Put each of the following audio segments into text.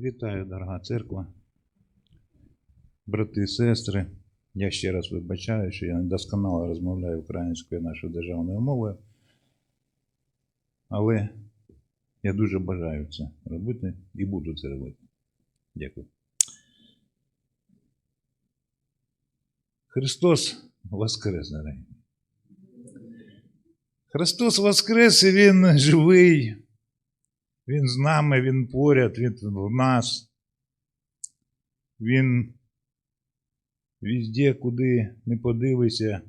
Вітаю, дорога церква, брати і сестри. Я ще раз вибачаю, що я недосконало розмовляю українською нашою державною мовою. Але я дуже бажаю це робити і буду це робити. Дякую. Христос Воскрес, дорогі. Христос Воскрес, і Він живий. Він з нами, Він поряд, Він в нас. Він везде, куди не подивися,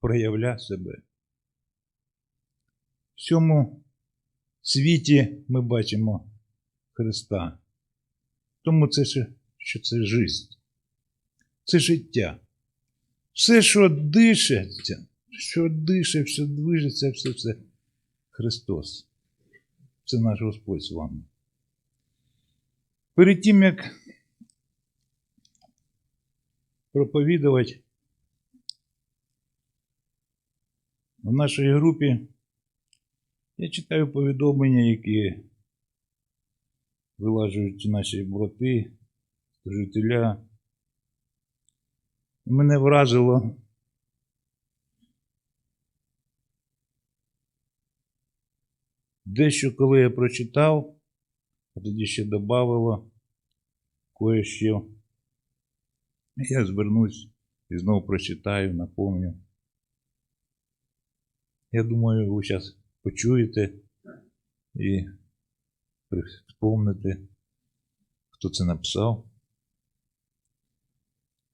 проявля себе. В цьому світі ми бачимо Христа. Тому це що це життя. Це життя. Все, що дишеться, що дише, що движеться, все це Христос. Це наш Господь з вами. Перед тим, як проповідувати в нашій групі, я читаю повідомлення, які вилажують наші брати, жителя. Мене вразило Дещо, коли я прочитав, тоді ще додавало кое-що. Я звернусь і знову прочитаю, напомню. Я думаю, ви зараз почуєте і вспомните, хто це написав.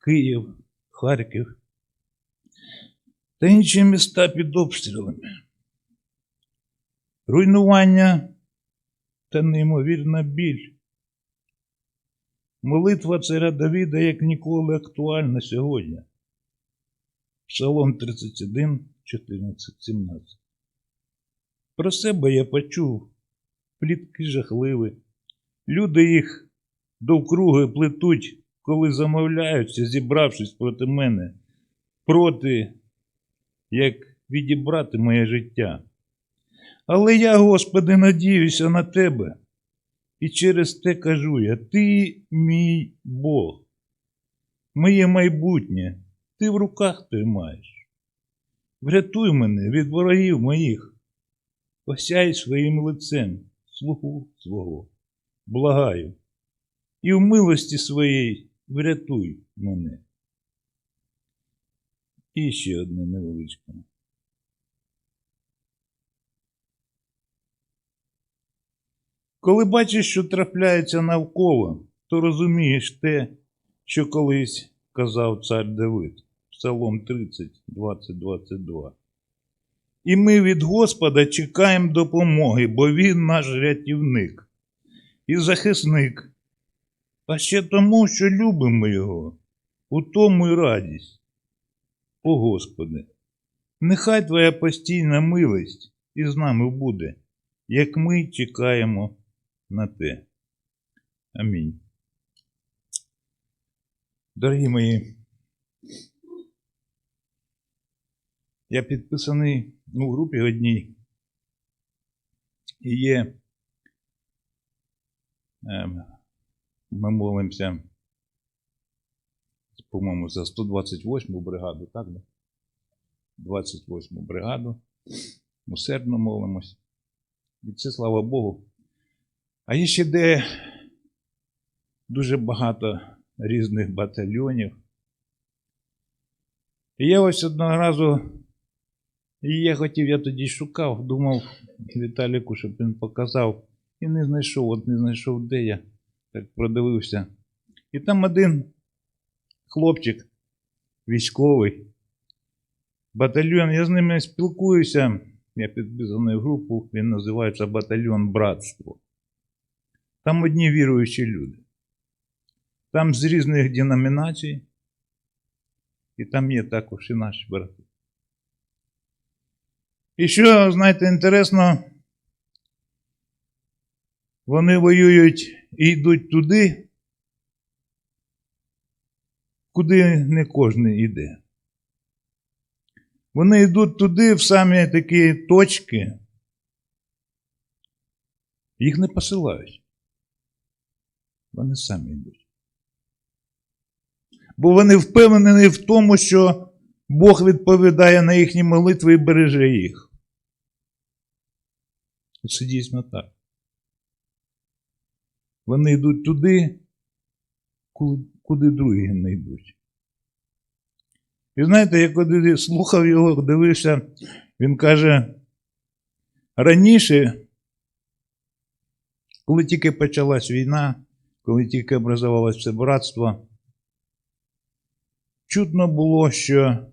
Київ, Харків та інші міста під обстрілами руйнування та неймовірна біль. Молитва царя Давіда як ніколи актуальна сьогодні. Псалом 31, 14, 17. Про себе я почув плітки жахливі. Люди їх довкруги плетуть, коли замовляються, зібравшись проти мене, проти, як відібрати моє життя. Але я, Господи, надіюся на Тебе. І через те кажу я, Ти мій Бог, моє майбутнє, Ти в руках тримаєш. Врятуй мене від ворогів моїх, осяй своїм лицем слугу свого, благаю, і в милості своїй врятуй мене. І ще одне невеличке. Коли бачиш, що трапляється навколо, то розумієш те, що колись казав цар Давид, Псалом 30, 20, 22. І ми від Господа чекаємо допомоги, бо Він наш рятівник і захисник. А ще тому, що любимо Його, у тому й радість. О Господи, нехай Твоя постійна милість із нами буде, як ми чекаємо на те. Амінь. Дорогі мої, я підписаний в групі одній і є. Ем, ми молимося, по-моєму, за 128-му бригаду, так? Да? 28 бригаду. Усердно молимось. І це, слава Богу, а є ще де дуже багато різних батальйонів. І я ось одного разу, і я хотів, я тоді шукав, думав Віталіку, щоб він показав, і не знайшов, от не знайшов, де я так продивився. І там один хлопчик військовий, батальйон, я з ними спілкуюся, я підписаний в групу, він називається Батальйон Братство. Там одні віруючі люди. Там з різних деномінацій, і там є також і наші брати. І що, знаєте, інтересно, вони воюють і йдуть туди, куди не кожен йде. Вони йдуть туди, в самі такі точки, їх не посилають. Вони самі йдуть. Бо вони впевнені в тому, що Бог відповідає на їхні молитви і береже їх. І Це дійсно так. Вони йдуть туди, куди, другі не йдуть. І знаєте, я коли слухав його, дивився, він каже, раніше, коли тільки почалась війна, коли тільки образувалося це братство, чутно було, що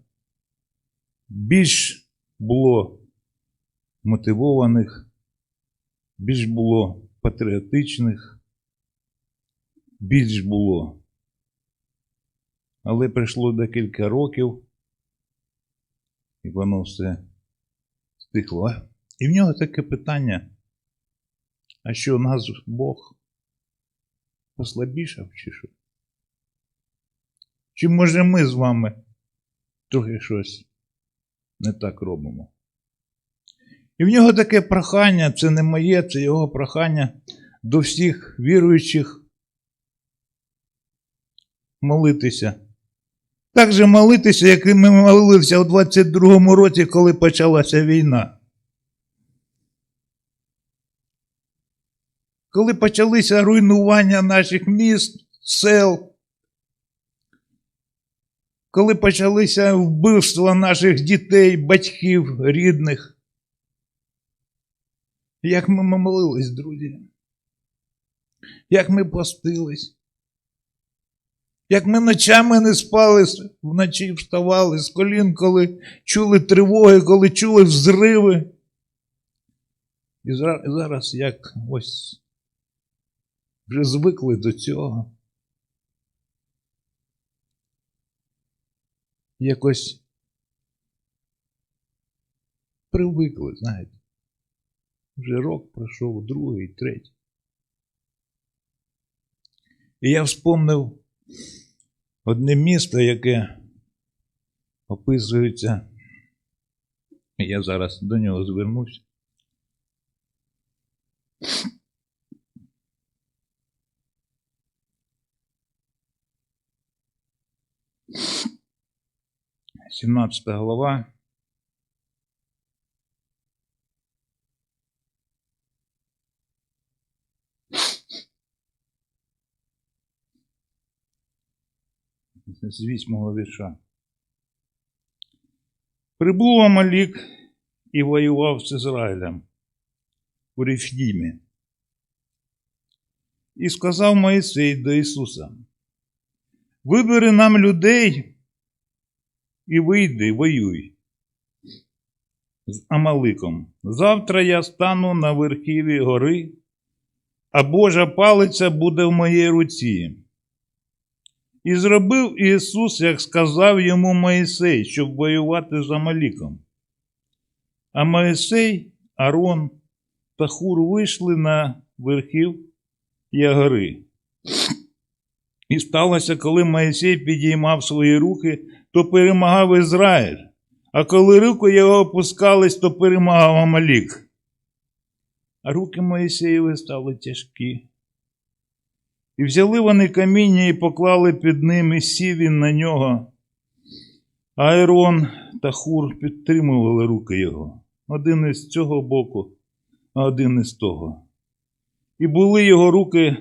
більш було мотивованих, більш було патріотичних, більш було. Але пройшло декілька років, і воно все стихло. І в нього таке питання, а що нас Бог послабішав чи що? Чи може ми з вами трохи щось не так робимо? І в нього таке прохання, це не моє, це його прохання до всіх віруючих молитися. Так же молитися, як і ми молилися у 22-му році, коли почалася війна. Коли почалися руйнування наших міст, сел, коли почалися вбивства наших дітей, батьків, рідних. Як ми молились, друзі? Як ми постились? Як ми ночами не спали, вночі вставали з колін, коли чули тривоги, коли чули взриви. І зараз як ось вже звикли до цього. Якось привикли, знаєте. Вже рок пройшов, другий, третій. І я вспомнив одне місто, яке описується. Я зараз до нього звернусь. Сімнадцята глава. з вісьмого вірша. Прибув Амалік і воював з Ізраїлем у Рефдімі. І сказав Моїсей до Ісуса: Вибери нам людей і вийди, воюй з Амаликом. Завтра я стану на верхіві гори, а Божа палиця буде в моїй руці. І зробив Ісус, як сказав йому Моїсей, щоб воювати з Амаліком. А Моїсей, Арон та Хур вийшли на верхів Ягори. І сталося, коли Моїсей підіймав свої руки, то перемагав Ізраїль, а коли руки його опускались, то перемагав Амалік. А руки Моїсеєві стали тяжкі. І взяли вони каміння і поклали під ним, і сів він на нього. Айрон та Хур підтримували руки його, один із цього боку, а один із того. І були його руки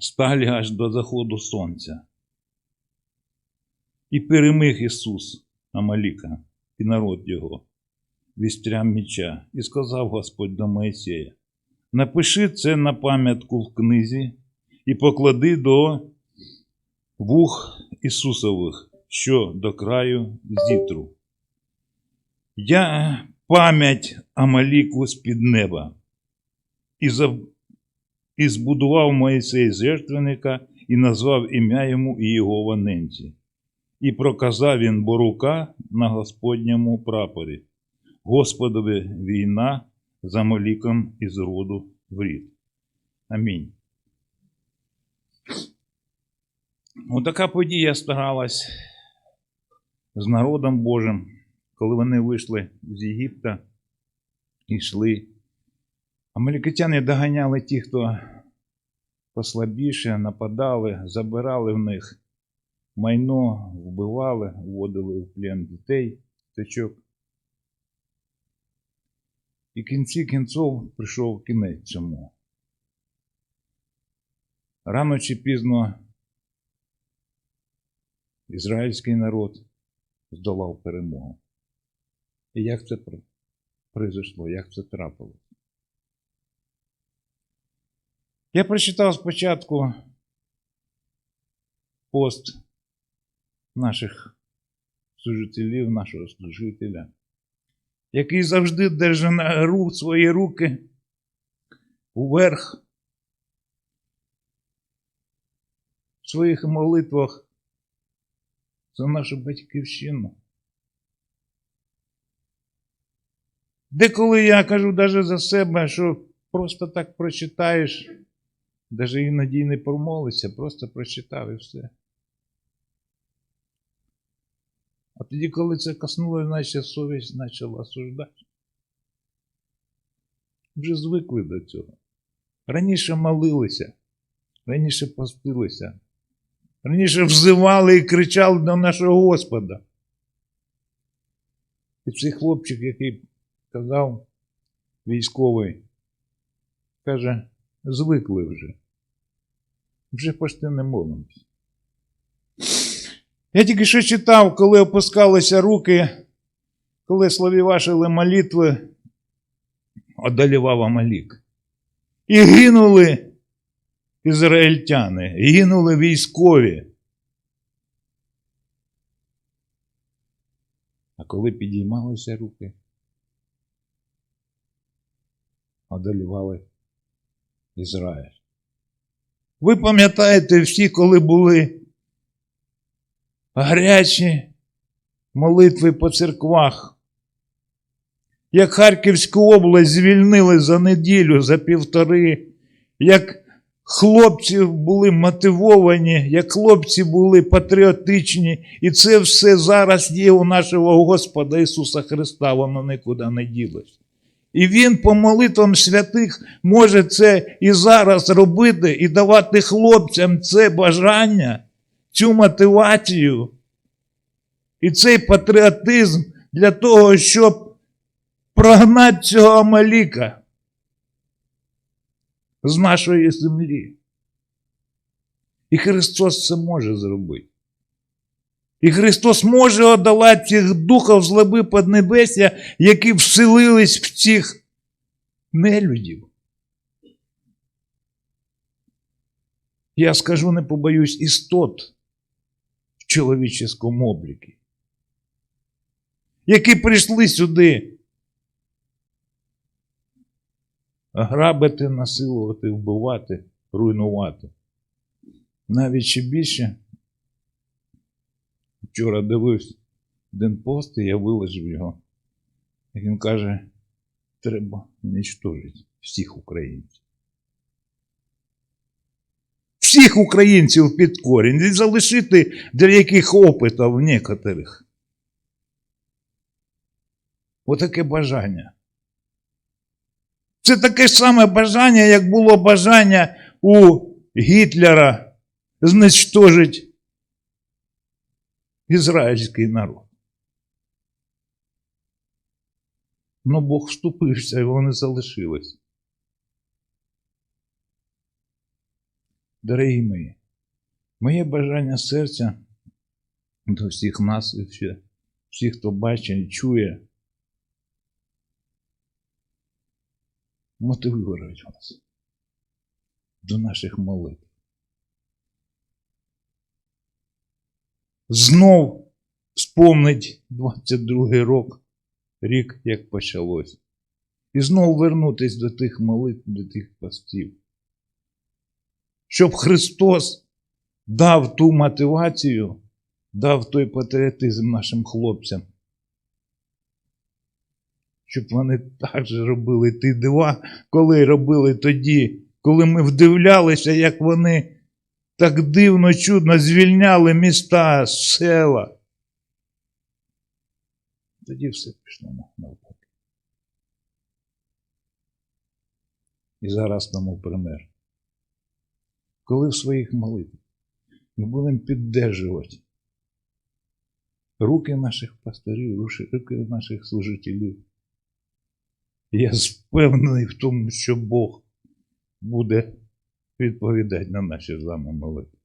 сталі аж до заходу сонця. І переміг Ісус Амаліка і народ його вістрям меча, і сказав Господь до Моїсея, Напиши це на пам'ятку в книзі і поклади до вух Ісусових, що до краю зітру. Я пам'ять Амаліку з-під неба. І, за... і збудував Моїсей жертвенника і назвав ім'я йому і його ваненці. І проказав він борука на Господньому прапорі. Господові війна з Амаліком із роду в рід. Амінь. Отака подія старалась з народом Божим, коли вони вийшли з Єгипта і йшли. Амалікитяни доганяли ті, хто послабіше, нападали, забирали в них майно, вбивали, вводили в плен дітей, течок. І в кінці кінців прийшов кінець цьому. Рано чи пізно ізраїльський народ здолав перемогу. І як це произошло, як це трапилось? Я прочитав спочатку пост наших служителів, нашого служителя, який завжди держить на рук свої руки вверх в своїх молитвах за нашу батьківщину. Деколи я кажу навіть за себе, що просто так прочитаєш, навіть іноді не промолишся, просто прочитав і все. А тоді, коли це коснулося, значить совість почала осуждати. Вже звикли до цього. Раніше молилися, раніше постилися, раніше взивали і кричали до нашого Господа. І цей хлопчик, який казав, військовий, каже, звикли вже. Вже почти не молимося. Я тільки що читав, коли опускалися руки, коли словівашили молитви, одолівав Амалік. І гинули ізраїльтяни, гинули військові. А коли підіймалися руки, одолівали Ізраїль. Ви пам'ятаєте всі, коли були гарячі молитви по церквах. Як Харківську область звільнили за неділю, за півтори, як хлопці були мотивовані, як хлопці були патріотичні, і це все зараз є у нашого Господа Ісуса Христа, воно нікуди не ділося. І Він по молитвам святих може це і зараз робити, і давати хлопцям це бажання, цю мотивацію і цей патріотизм для того, щоб прогнати цього Амаліка з нашої землі. І Христос це може зробити. І Христос може одолати цих духів злоби поднебесся, які вселились в цих нелюдів. Я скажу, не побоюсь, істот в чоловіческому облікі, які прийшли сюди грабити, насилувати, вбивати, руйнувати. Навіть ще більше. Вчора дивився один пост, і я виложив його. І він каже: треба нічтожити всіх українців. Всіх українців під корінь і залишити деяких опитів некоторих. Отаке бажання. Це таке ж саме бажання, як було бажання у Гітлера знищожити ізраїльський народ. Ну, Бог вступився, і вони залишились. Дорогі мої, моє бажання серця до всіх нас і всіх, хто бачить і чує, мотивувати вас до наших молитв. Знов спомнить 22 рок, рік, як почалось. І знов вернутись до тих молитв, до тих постів. Щоб Христос дав ту мотивацію, дав той патріотизм нашим хлопцям. Щоб вони так же робили ті дива, коли робили тоді, коли ми вдивлялися, як вони так дивно, чудно звільняли міста, села. Тоді все пішло навпаки. І зараз тому пример. Коли в своїх молитвах ми будемо піддержувати руки наших пасторів, руки наших служителів. Я впевнений в тому, що Бог буде відповідати на наші з вами молитви.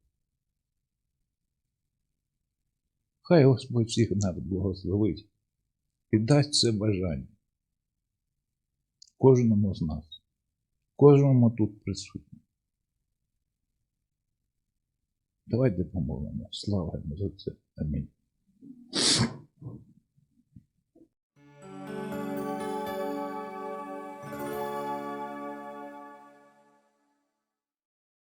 Хай Господь всіх нас благословить і дасть це бажання кожному з нас, кожному тут присутньому. Давайте помолимо. Слава йому за це. Амінь.